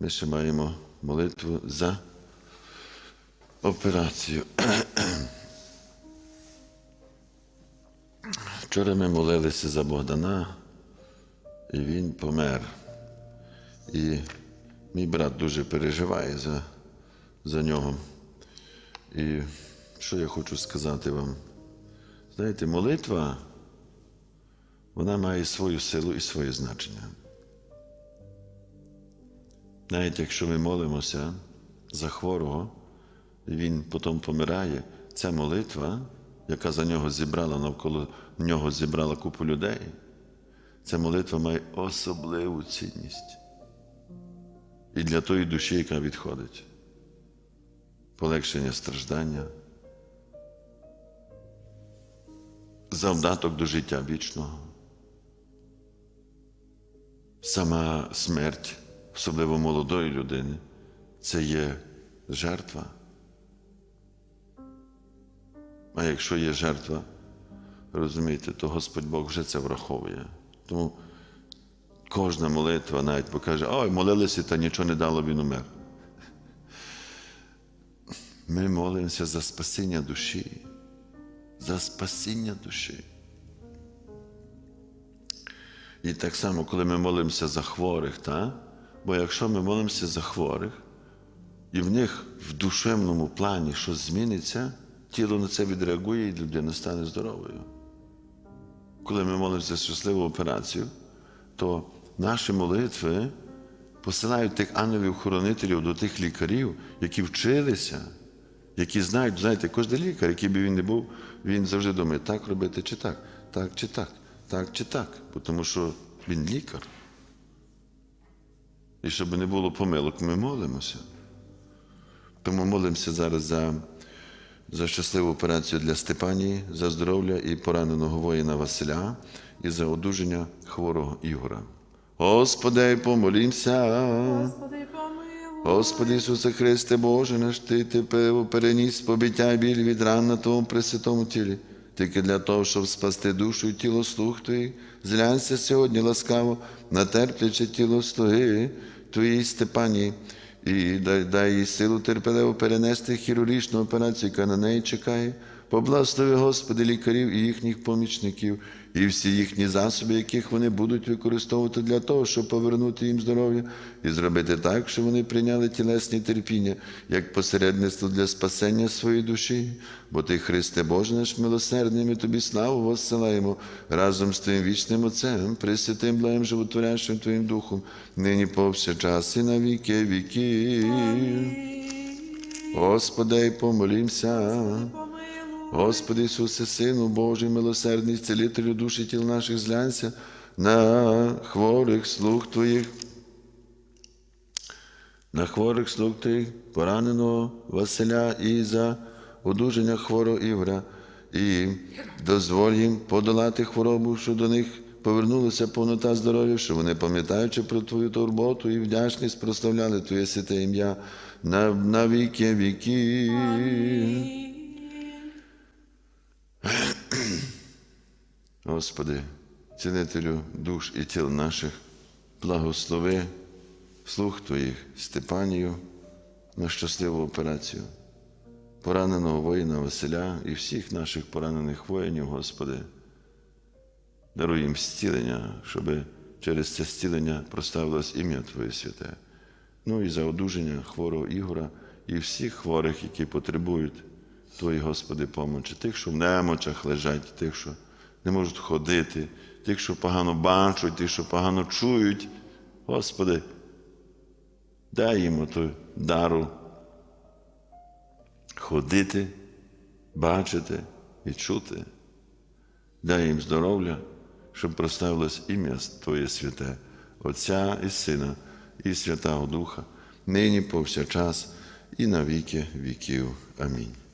Ми ще маємо молитву за операцію. Вчора ми молилися за Богдана, і він помер. І мій брат дуже переживає за, за нього. І що я хочу сказати вам? Знаєте, молитва, вона має свою силу і своє значення. Навіть якщо ми молимося за хворого, він потім помирає, ця молитва, яка за нього зібрала навколо нього зібрала купу людей, ця молитва має особливу цінність. І для тої душі, яка відходить, полегшення страждання, завдаток до життя вічного, сама смерть, особливо молодої людини, це є жертва. А якщо є жертва, розумієте, то Господь Бог вже це враховує. Тому кожна молитва навіть покаже, ой, молилися, та нічого не дало, він умер. Ми молимося за спасіння душі, за спасіння душі. І так само, коли ми молимося за хворих, та? Бо якщо ми молимося за хворих, і в них в душевному плані щось зміниться, тіло на це відреагує і людина стане здоровою. Коли ми молимося за щасливу операцію, то наші молитви посилають тих ангелів-хоронителів до тих лікарів, які вчилися, які знають, знаєте, кожен лікар, який би він не був, він завжди думає, так робити чи так, так чи так, так чи так, тому що він лікар. І щоб не було помилок, ми молимося. Тому молимося зараз за, за щасливу операцію для Степанії, за здоров'я і пораненого воїна Василя, і за одужання хворого Ігора. Господи, помолімся. Господи, помилуй. Господи Ісусе Христе, Боже наш, Ти тепер переніс побиття і біль від ран на Твоєму пресвятому тілі, тільки для того, щоб спасти душу і тіло слуг Твоїх. Зглянься сьогодні ласкаво на терпляче тіло слуги Твоїй Степані, і дай, дай їй силу терпеливо перенести хірургічну операцію, яка на неї чекає. Поблагослови, Господи, лікарів і їхніх помічників, і всі їхні засоби, яких вони будуть використовувати для того, щоб повернути їм здоров'я і зробити так, щоб вони прийняли тілесні терпіння як посередництво для спасення своєї душі. Бо ти, Христе Боже наш милосердний, ми тобі славу воссилаємо разом з Твоїм вічним Отцем, Пресвятим, благим животворящим Твоїм Духом, нині повсякчас і на віки віків. Господи, помолімся. Господи Ісусе, Сину Божий, милосердний, цілителю душі тіл наших, зглянься на хворих слуг Твоїх, на хворих слуг Твоїх, пораненого Василя і за одужання хворого Ігора, і дозволь їм подолати хворобу, що до них повернулася повнота здоров'я, що вони, пам'ятаючи про Твою турботу і вдячність, прославляли Твоє святе ім'я на, на віки віків. Господи, цінителю душ і тіл наших, благослови слух Твоїх Степанію на щасливу операцію, пораненого воїна Василя і всіх наших поранених воїнів, Господи. Даруй їм зцілення, щоб через це зцілення проставилось ім'я Твоє святе. Ну і за одужання хворого Ігора і всіх хворих, які потребують Твої, Господи, помочі, тих, що в немочах лежать, тих, що не можуть ходити, тих, що погано бачать, тих, що погано чують. Господи, дай їм ту дару ходити, бачити і чути. Дай їм здоров'я, щоб проставилось ім'я Твоє святе, Отця і Сина, і Святого Духа, нині повсякчас, і на віки віків. Амінь.